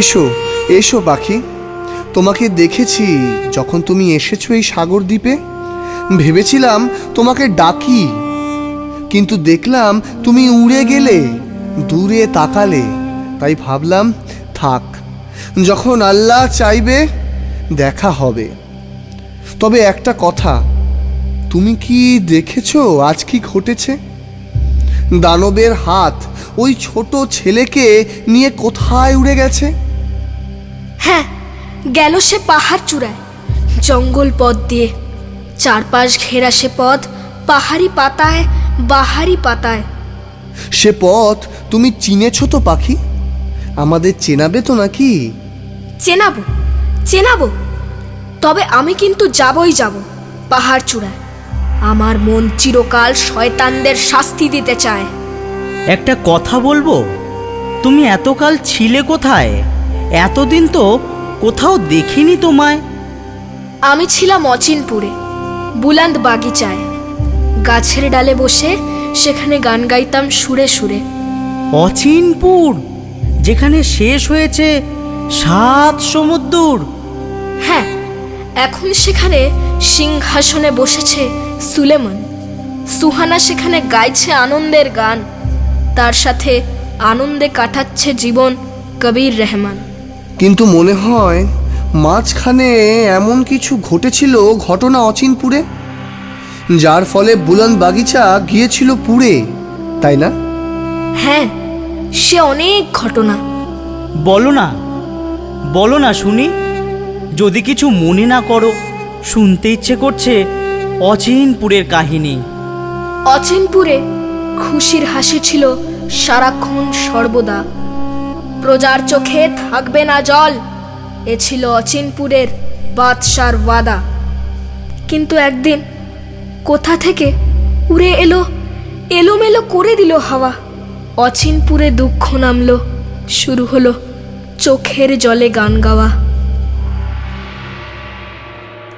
এসো এসো পাখি। তোমাকে দেখেছি যখন তুমি এসেছ এই সাগর দ্বীপে। ভেবেছিলাম তোমাকে ডাকি, কিন্তু দেখলাম তুমি উড়ে গেলে, দূরে তাকালে। তাই ভাবলাম, থাক, যখন আল্লাহ চাইবে, দেখা হবে। তবে একটা কথা, তুমি কি দেখেছ আজ কি ঘটেছে? দানবের হাত ওই ছোট ছেলেকে নিয়ে কোথায় উড়ে গেছে? হ্যাঁ গেল সে পাহাড় চূড়ায়। জঙ্গল পথ দিয়ে। চারপাশ ঘেরা সে পথ পাহাড়ি পাতায় বাহারি পাতায়। সে পথ তুমি চিনেছো তো পাখি? আমাদের চেনাবে তো নাকি? চেনাবো চেনাবো। তবে আমি কিন্তু যাবই যাব পাহাড় চূড়ায়। আমার মন চিরকাল শয়তানদের শাস্তি দিতে চায়। একটা কথা বলব? তুমি এতকাল ছিলে কোথায়? এতদিন তো কোথাও দেখিনি তোমায়। আমি ছিলাম অচিনপুরে বুলান্দ বাগিচায়। গাছের ডালে বসে সেখানে গান গাইতাম সুরে সুরে। অচিনপুর যেখানে শেষ হয়েছে সাত সমুদ্র হ্যাঁ এখন সেখানে সিংহাসনে বসেছে সুলেমান। সুহানা সেখানে গাইছে আনন্দের গান। তার সাথে আনন্দে কাটাচ্ছে জীবন কবির রহমান। কিন্তু মনে হয় মাঝখানে এমন কিছু ঘটেছিল ঘটনা অচিনপুরে যার ফলে বুলন বাগিচা গিয়েছিল পুড়ে তাই না? হ্যাঁ সে অনেক ঘটনা। বলো না বলো না শুনি। যদি কিছু মনে না করো শুনতে ইচ্ছে করছে অচিনপুরের কাহিনী। অচিনপুরে খুশির হাসি ছিল সারাক্ষণ সর্বদা। প্রজার চোখে থাকবে না জল। এ ছিল অচিনপুরের বাদশার ওয়াদা। কিন্তু একদিন কোথা থেকে উড়ে এলো, এলোমেলো করে দিল হাওয়া। অচিনপুরে দুঃখ নামলো, শুরু হলো চোখের জলে গান গাওয়া।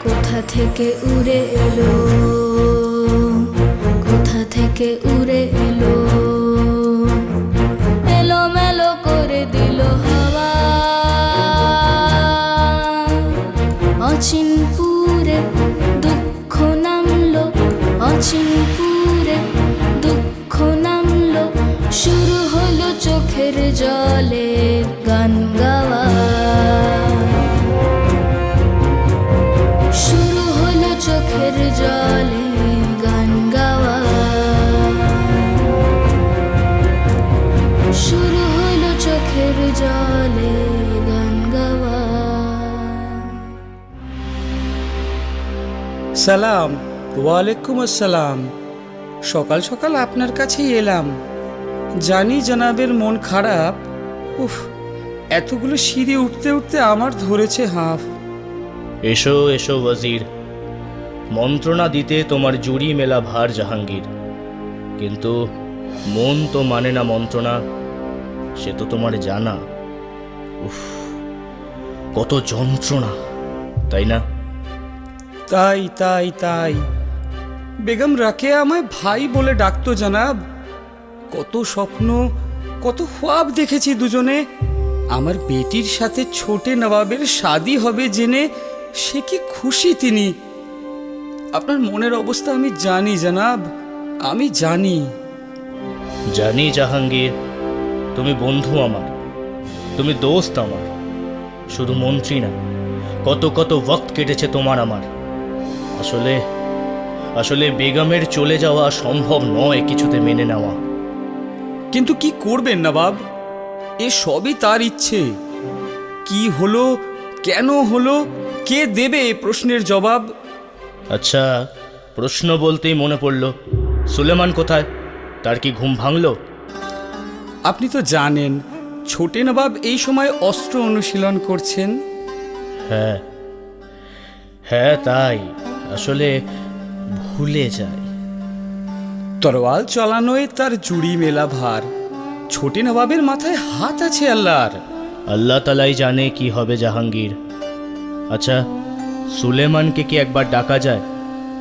কোথা থেকে উড়ে এলো, কোথা থেকে উড়ে অচিনপুরে দুঃখ নামলো, শুরু হলো চোখের জলে গান গাওয়া। শুরু হলো চোখের জলে গান গাওয়া। শুরু হলো চোখের জলে গান সালাম। ওয়ালাইকুম আসসালাম। সকাল সকাল আপনার কাছেই এলাম। জানি জনাবের মন খারাপ। উফ এতগুলো সিঁড়ি উঠতে উঠতে আমার ধরেছে হাঁফ। এসো এসো ওয়াজির। মন্ত্রণা দিতে তোমার জুড়ি মেলা ভার জাহাঙ্গীর। কিন্তু মন তো মানে না মন্ত্রণা সে তো তোমার জানা। উফ কত যন্ত্রণা তাই না? তাই তাই তাই। বেগম রাকে আমায় ভাই বলে ডাকতো জানাব। কত স্বপ্ন, কত খোয়াব দেখেছি দুজনে। আমার বেটির সাথে ছোটে নবাবের শাদি হবে জেনে সে কি খুশি তিনি। আপনার মনের অবস্থা আমি জানি জানাব, আমি জানি। জানি জাহাঙ্গীর, তুমি বন্ধু আমার, তুমি দোস্ত আমার, শুধু মন্ত্রী না, কত কত ওয়াক্ত কেটেছে তোমার আমার। আসলে আসলে বেগমের চলে যাওয়া সম্ভব নয় কিছুতে মেনে নেওয়া। কিন্তু কি করবেন নবাব? এ সবই তার ইচ্ছে। কি হলো? কেন হলো? কে দেবে এ প্রশ্নের জবাব? আচ্ছা প্রশ্ন বলতেই মনে পড়ল সুলেমান কোথায়? তার কি ঘুম ভাঙলো? আপনি তো জানেন ছোটে নবাব এই সময় অস্ত্র অনুশীলন করছেন। হ্যাঁ। হ্যাঁ তাই। আসলে ভুলে যায়। তরোয়াল চালানোয় তার জুড়ি মেলা ভার। ছোটে নবাবের মাথায় হাত আছে আল্লাহর। আল্লাহ তালাই জানে কি হবে জাহাঙ্গীর। আচ্ছা সুলেমানকে কি একবার ডাকা যায়?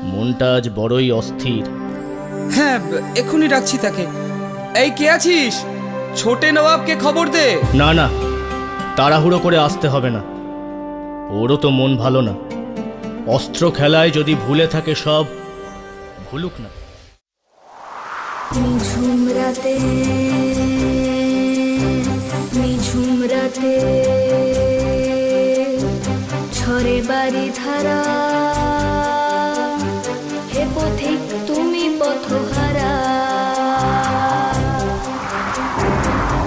মনটা আজ বড়ই অস্থির। হ্যাঁ এক্ষুনি ডাকছি তাকে। এই কে আছিস? ছোটে নবাবকে খবর দে। না না তাড়াহুড়ো করে আসতে হবে না। ওরও তো মন ভালো না। অস্ত্র খেলায় যদি ভুলে থাকে সব ভুলুক না। ঝরে বাড়ি ধারা, হে পথিক তুমি পথহারা।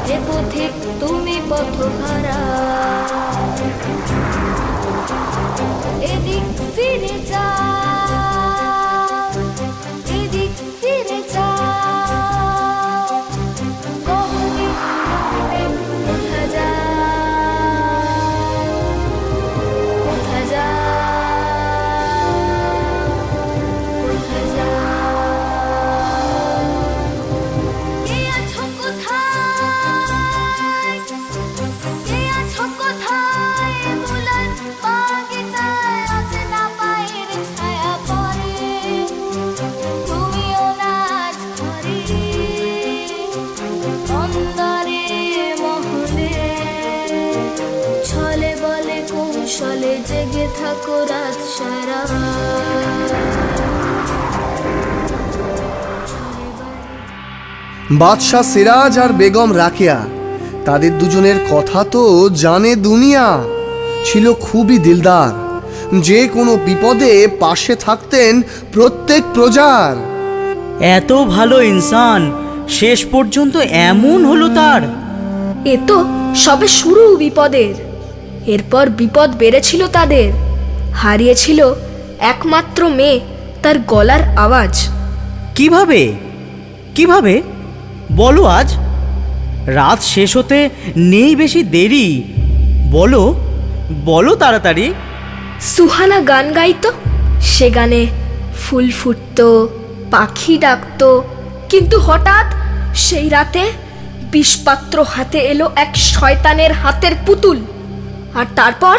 হে পথিক তুমি পথহারা। এদিক ফিরে যা। থাকো রাত সারা বাদশাহ সিরাজ আর বেগম রাকেয়া তাদের দুজনের কথা তো জানে দুনিয়া। ছিল খুবই দিলদার। যে কোনো বিপদে পাশে থাকতেন প্রত্যেক প্রজার। এত ভালো ইনসান শেষ পর্যন্ত এমন হলো তার। এ তো সবে শুরু বিপদের। এরপর বিপদ বেড়েছিল তাদের। হারিয়েছিল একমাত্র মেয়ে তার গলার আওয়াজ। কীভাবে? কীভাবে? বলো আজ। রাত শেষ হতে নেই বেশি দেরি। বলো বলো তাড়াতাড়ি। সুহানা গান গাইতো সে গানে ফুল ফুটতো পাখি ডাকতো কিন্তু হঠাৎ সেই রাতে বিষপাত্র হাতে এলো এক শয়তানের হাতের পুতুল। আর তারপর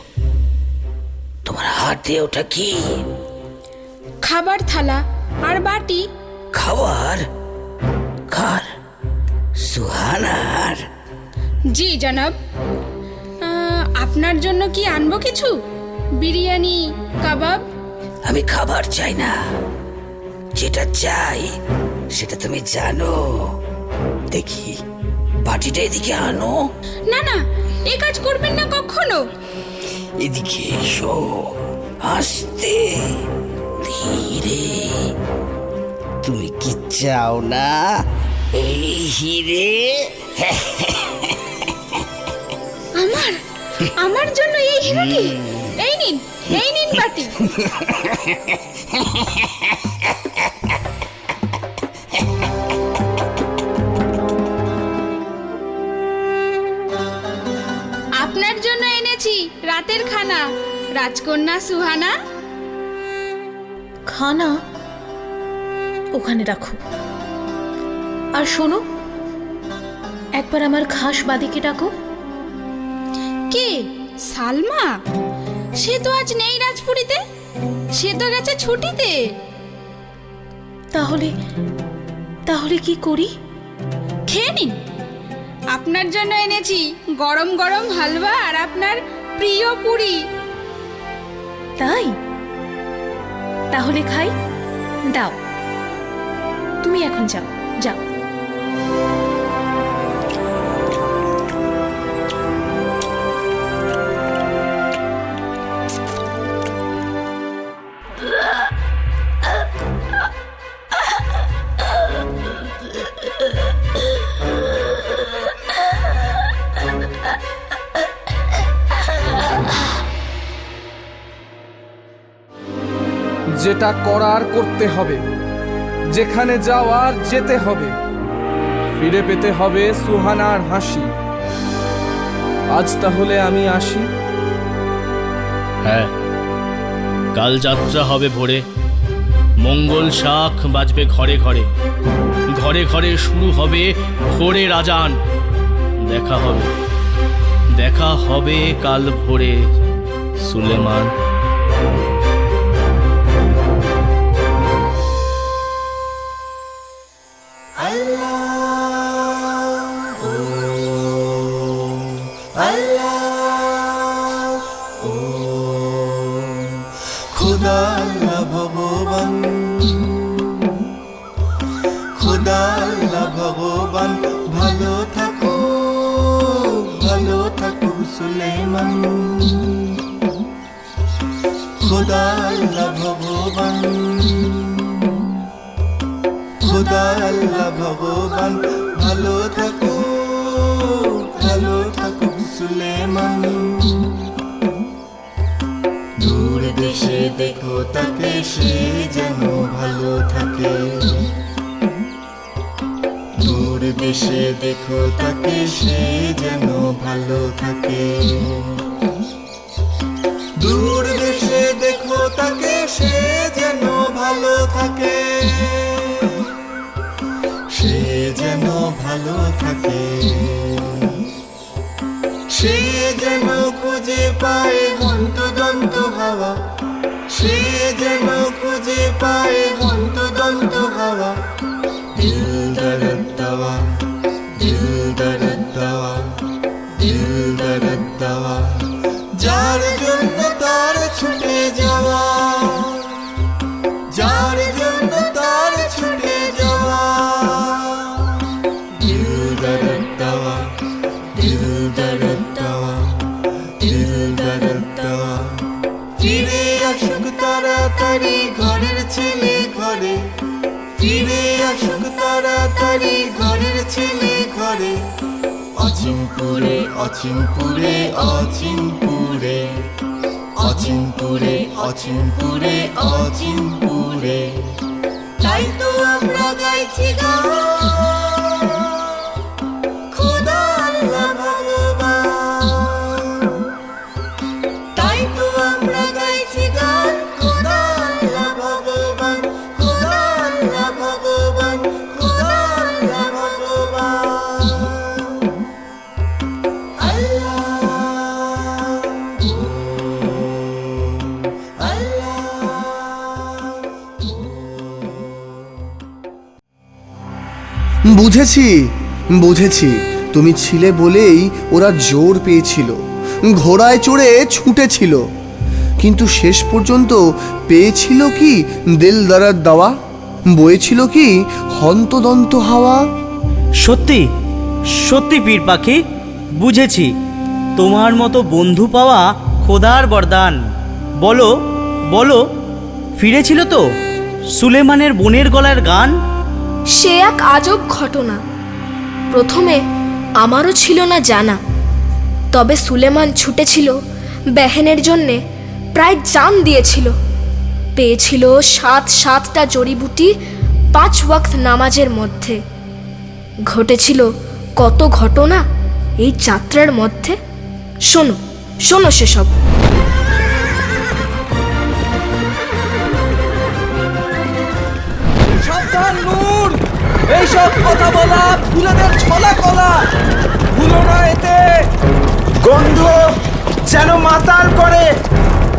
হাতে ওটা কি? খাবার থালা আর বাটি। খাবার? কার? সুহানার? জি জনাব। আহ, আপনার জন্য কি আনব কিছু? বিরিয়ানি কাবাব? আমি খাবার চাই না। যেটা চাই সেটা তুমি জানো। দেখি বাটিটা এদিকে আনো। না না এ কাজ করবেন না কখনো। এদিকে এসো। আস্তে ধীরে। তুমি কি চাও না? এই হিরে। আমার? আমার জন্য এই হিরোটি এই নিন এই নিন বাটি। আপনার জন্য এনেছি রাতের খানা। রাজকন্যা সুহানা? খানা ওখানে রাখো। আর শোনো একবার আমার খাস বাদিকে ডাকো। কে সালমা? সে তো আজ নেই রাজপুরীতে সে তো গেছে ছুটিতে। তাহলে তাহলে কি করি? খেয়ে নিন। আপনার জন্য এনেছি গরম গরম হালুয়া আর আপনার প্রিয় পুরি। তাই? তাহলে খাই? দাও। তুমি এখন যাও যাও। যেটা করার করতে হবে, যেখানে যাওয়ার যেতে হবে। ফিরে পেতে হবে সুহানার হাসি। আজ তাহলে আমি আসি? হ্যাঁ। কাল যাত্রা হবে ভোরে। মঙ্গল শাখ বাজবে ঘরে ঘরে। ঘরে ঘরে শুরু হবে ভোরে রাজান। দেখা হবে। দেখা হবে কাল ভোরে, সুলেমান। দেখো তাকে, সে যেন ভালো থাকে। দূর দেশে দেখো তাকে, সে যেন ভালো থাকে। দূর দেশে দেখো তাকে, সে যেন ভালো থাকে। সে যেন ভালো থাকে। সে যেন খুঁজে পায় হন্তদন্ত হাওয়া। সে যেন খুঁজে পায় হন্তদন্ত হাওয়া, দিল দরদ দাওয়া, দিল দরদ দাওয়া, দিল দরদ দাওয়া। যার জন্য তাড়াতাড়ি ঘরের ছেলে ঘরে। অচিনপুরে অচিনপুরে অচিনপুরে। অচিনপুরে অচিনপুরে অচিনপুরে। তাই তো আমরা গাইছি গান বুঝেছি বুঝেছি। তুমি ছিলে বলেই ওরা জোর পেয়েছিল, ঘোড়ায় চড়ে ছুটেছিল। কিন্তু শেষ পর্যন্ত পেয়েছিল কি দিল দারার দাওয়া? বয়েছিল কি হন্তদন্ত হাওয়া? সত্যি সত্যি পীর পাখি, বুঝেছি। তোমার মতো বন্ধু পাওয়া খোদার বরদান। বলো বলো, ফিরেছিল তো সুলেমানের বোনের গলার গান? সে এক আজব ঘটনা। প্রথমে আমারও ছিল না জানা। তবে সুলেমান ছুটেছিল বেহেনের জন্যে, প্রায় জান দিয়েছিল। পেয়েছিল সাত সাতটা জড়িবুটি পাঁচ ওয়াক্ত নামাজের মধ্যে। ঘটেছিল কত ঘটনা এই যাত্রার মধ্যে? শোনো শোনো সেসব। এইসব কথা বলা ফুলেদের ছলা কলা। ভুলো না এতে। গন্ধ যেন মাতাল করে।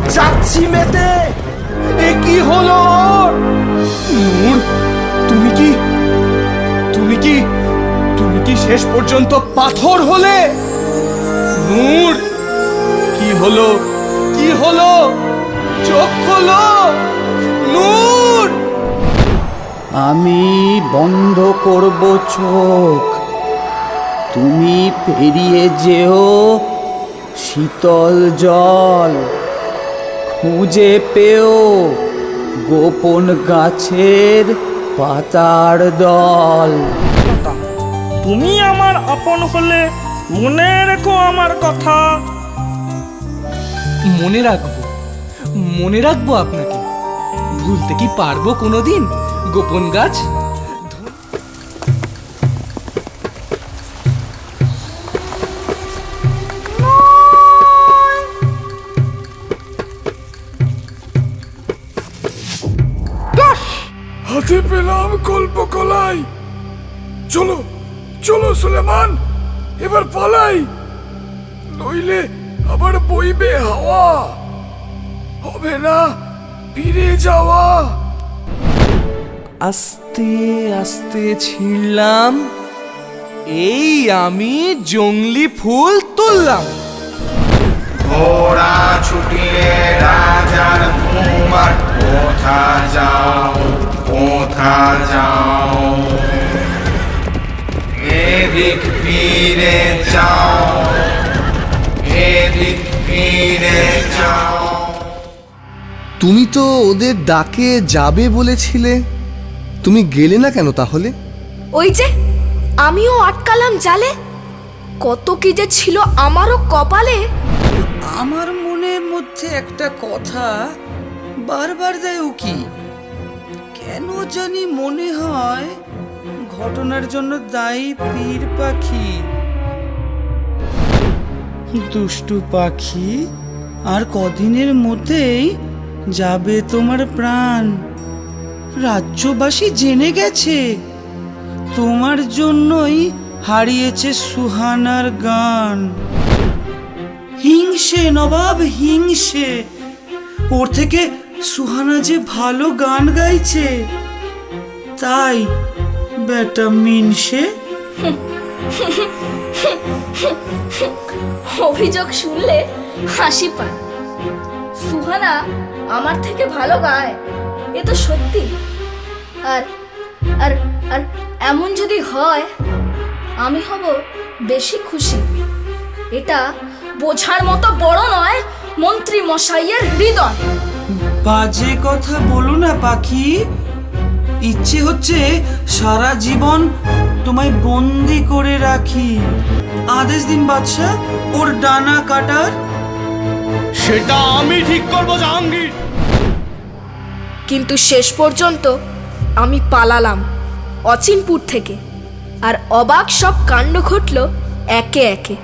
যাচ্ছি মেতে। এ কি হলো? নূর তুমি কি তুমি কি তুমি কি শেষ পর্যন্ত পাথর হলে? নূর, কি হলো? কি হলো? চোখ হলো নূর! আমি বন্ধ করব চোখ। তুমি পেরিয়ে যেও শীতল জল। খুঁজে পেও গোপন গাছের পাতার দল। তুমি আমার আপন হলে মনে রেখো আমার কথা। মনে রাখব। মনে রাখব আপনাকে। ভুলতে কি পারব কোনোদিন? গোপন গাছ? হাতে পেলাম কল্প কলাই চলো চলো সুলেমান, এবার পালাই। নইলে আবার বইবে হাওয়া। হবে না, ফিরে যাওয়া। আস্তে আস্তে ছিঁড়লাম। এই আমি জংলি ফুল তুললাম। ঘোড়া ছুটিয়ে রাজার কুমার কোথা যাও কোথা যাও? এদিক ফিরে যাও এদিক ফিরে যাও। তুমি তো ওদের ডাকে যাবে বলেছিলে। তুমি গেলে না কেন তাহলে? ওই যে আমিও আটকালাম জালে। কত কি যে ছিল আমারও কপালে। আমার মনের মধ্যে একটা কথা বারবার দেয় উকি কেন জানি মনে হয় ঘটনার জন্য দায়ী পীর পাখি। দুষ্টু পাখি আর কদিনের মধ্যেই যাবে তোমার প্রাণ। রাজ্যবাসী জেনে গেছে। তোমার জন্যই হারিয়েছে সুহানার গান। হিংসে, নবাব, হিংসে। ওর থেকে সুহানা যে ভালো গান গাইছে, তাই বেটা মিনসে। অভিযোগ শুনলে হাসি পায়। সুহানা আমার থেকে ভালো গায়। এ তো সত্যি। আর আর আর এমন যদি হয় আমি হব বেশি খুশি। এটা বোঝার মতো বড় নয় মন্ত্রী মশাইয়ের হৃদয়। বাজে কথা বলো না পাখি। ইচ্ছে হচ্ছে সারা জীবন তোমায় বন্দি করে রাখি। আদেশ দিন বাদশাহ ওর ডানা কাটার। সেটা আমি ঠিক করব জাহাঙ্গীর। কিন্তু শেষ পর্যন্ত আমি পালালাম অচিনপুর থেকে। আর অবাক সব কাণ্ড ঘটল একে একে।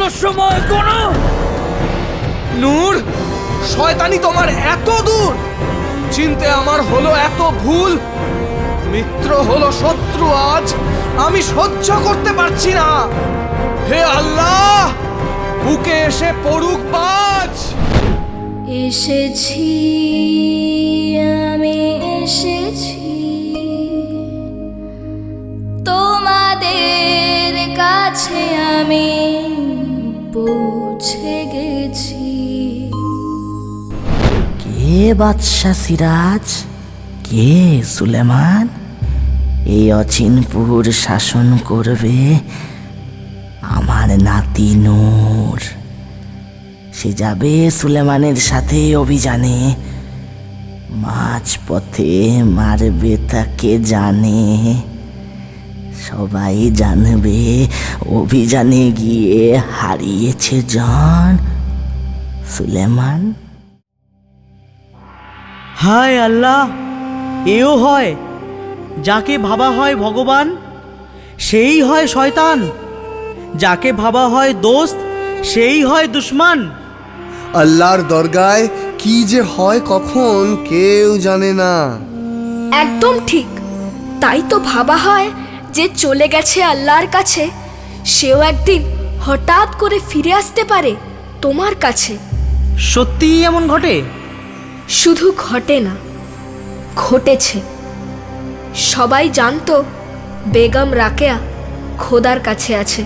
জন্য সময় কোনো নূর শয়তানি তোমার এত দূর। চিনতে আমার হলো এত ভুল। মিত্র হলো শত্রু আজ। আমি সহ্য করতে পারছি না। হে আল্লাহ বুকে এসে পড়ুক বাজ। এসেছি আমি এসেছি। তোমাদের কাছে আমি পৌঁছে গেছি। কে বাদশা সিরাজ? কে সুলেমান? এই অচিনপুর শাসন করবে আমার নাতি নূর। সে যাবে সুলেমানের সাথে অভিযানে। মাঝ পথে মারবে তাকে জানে। সবাই জানবে অভিযানে গিয়ে হারিয়েছে জন সুলেমান। হায় আল্লাহ এও হয় যাকে ভাবা হয় ভগবান সেই হয় শয়তান। যাকে ভাবা হয় দোস্ত সেই হয় দুশ্মন। আল্লাহর দরগায় কি যে হয় কখন কেউ জানে না। একদম ঠিক তাই তো ভাবা হয় যে চলে গেছে আল্লাহর কাছে সেও একদিন হঠাৎ করে ফিরে আসতে পারে তোমার কাছে। সত্যিই এমন ঘটে? শুধু ঘটে না ঘটেছে। সবাই জানতো বেগম রাকেয়া খোদার কাছে আছে।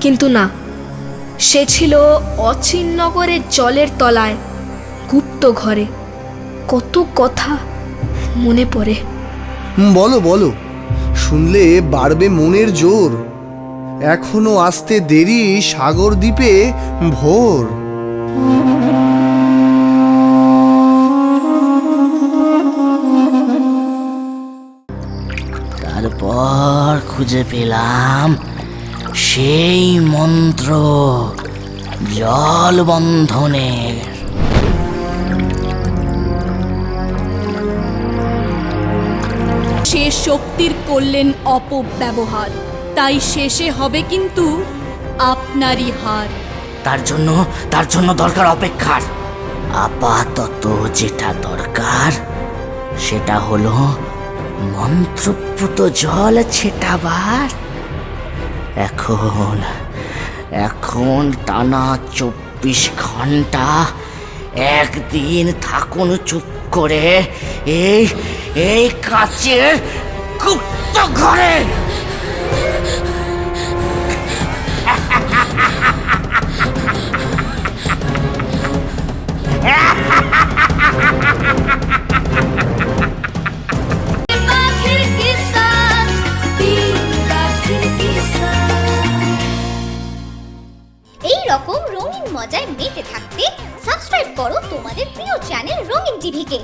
কিন্তু না সে ছিল অচিন নগরের জলের তলায় গুপ্ত ঘরে। কত কথা মনে পড়ে। বলো বলো। শুনলে বাড়বে মনের জোর। এখনও আসতে দেরি সাগর দ্বীপে ভোর। তারপর খুঁজে পেলাম সেই মন্ত্র জল বন্ধনের শক্তির করলেন অপব্যবহার। তাই শেষে হবে কিন্তু আপনারই হার। তার জন্য তার জন্য দরকার অপেক্ষার। আপাতত যেটা দরকার, সেটা হলো মন্ত্রপ্রুত জল ছেটাবার। এখন এখন টানা চব্বিশ ঘণ্টা একদিন থাকুন চুপ করে এই এই কাচের গুপ্ত ঘরে। এই রকম রঙিন মজায় মেতে থাকতে সাবস্ক্রাইব করো তোমাদের প্রিয় চ্যানেল রঙিন টিভিকে